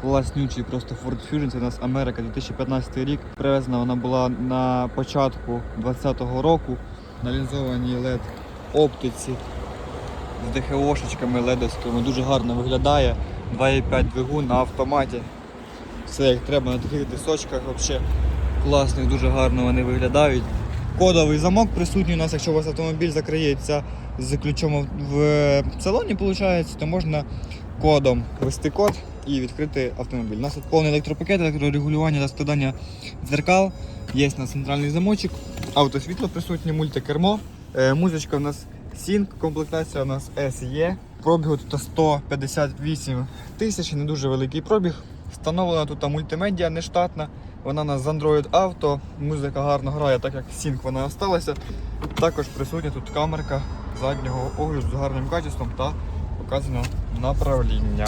Класнючий просто Ford Fusion, це у нас Америка 2015 рік. Привезена вона була на початку 2020 року. На лінзованій LED оптиці з ДХОшечками ледовськими. Дуже гарно виглядає. 2,5 двигун на автоматі. Все як треба на таких дисочках. Взагалі класних, дуже гарно вони виглядають. Кодовий замок присутній у нас, якщо у вас автомобіль закриється з ключом в салоні, виходить, то можна кодом ввести код і відкрити автомобіль. У нас тут повний електропакет, електрорегулювання та складання дзеркал. Є на центральний замочок, автосвітло присутнє, мультикермо. Е, музичка у нас Sync, комплектація у нас SE. Пробігу тут 158 тисяч, не дуже великий пробіг. Встановлена тут мультимедіа нештатна. Вона у нас з Android Auto. Музика гарно грає, так як Sync вона осталася. Також присутня тут камерка заднього огляду з гарним качеством та показано направління.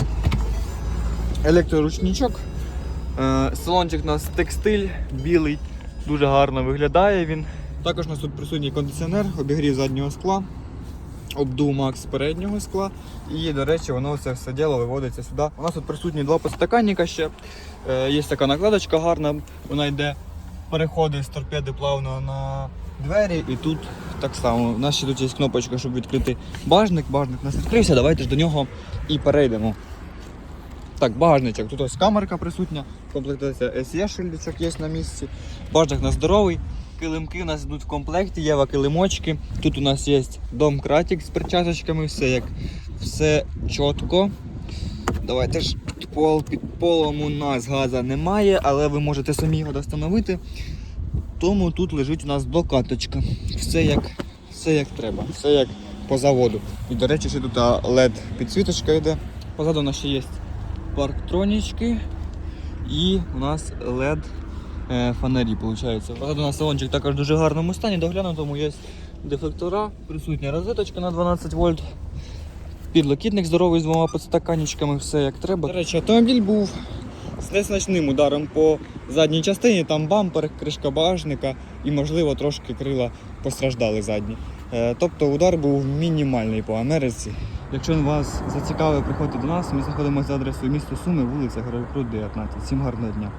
Електроручничок. Е, Салончик у нас текстиль, білий, дуже гарно виглядає він. Також у нас тут присутній кондиціонер, обігрів заднього скла, обдув макс переднього скла. І, до речі, воно це все діло виводиться сюди. У нас тут присутні два подстаканника ще. Е, Є така накладочка гарна, вона йде, переходить з торпеди плавно на двері і тут так само. У нас ще тут є кнопочка, щоб відкрити багажник. Багажник у нас відкрився, давайте ж до нього і перейдемо. Так, багажничок. Тут ось камерка присутня, комплектація SE шильдичок є на місці. Багажник у здоровий. Килимки у нас йдуть в комплекті, є килимочки. Тут у нас є домкратик з перчаточками, все як все чітко. Давайте ж під пол, під полом у нас газа немає, але ви можете самі його достановити. Тому тут лежить у нас докаточка. Все як, все як треба, все як по заводу. І до речі, ще тут LED підсвіточка йде. Позаду у нас ще є парктронічки і у нас LED е, фонарі. Виходить. Позаду у нас салончик також в дуже гарному стані, доглянутому є дефлектора, присутня розеточка на 12 вольт. Підлокітник здоровий з двома подстаканічками, все як треба. До речі, автомобіль був з незначним ударом по задній частині, там бампер, кришка багажника і, можливо, трошки крила постраждали задні. Е, Тобто удар був мінімальний по Америці. Якщо вас зацікавить, приходьте до нас. Ми знаходимося за адресою місто Суми, вулиця Героїв Крут, 19. Всім гарного дня.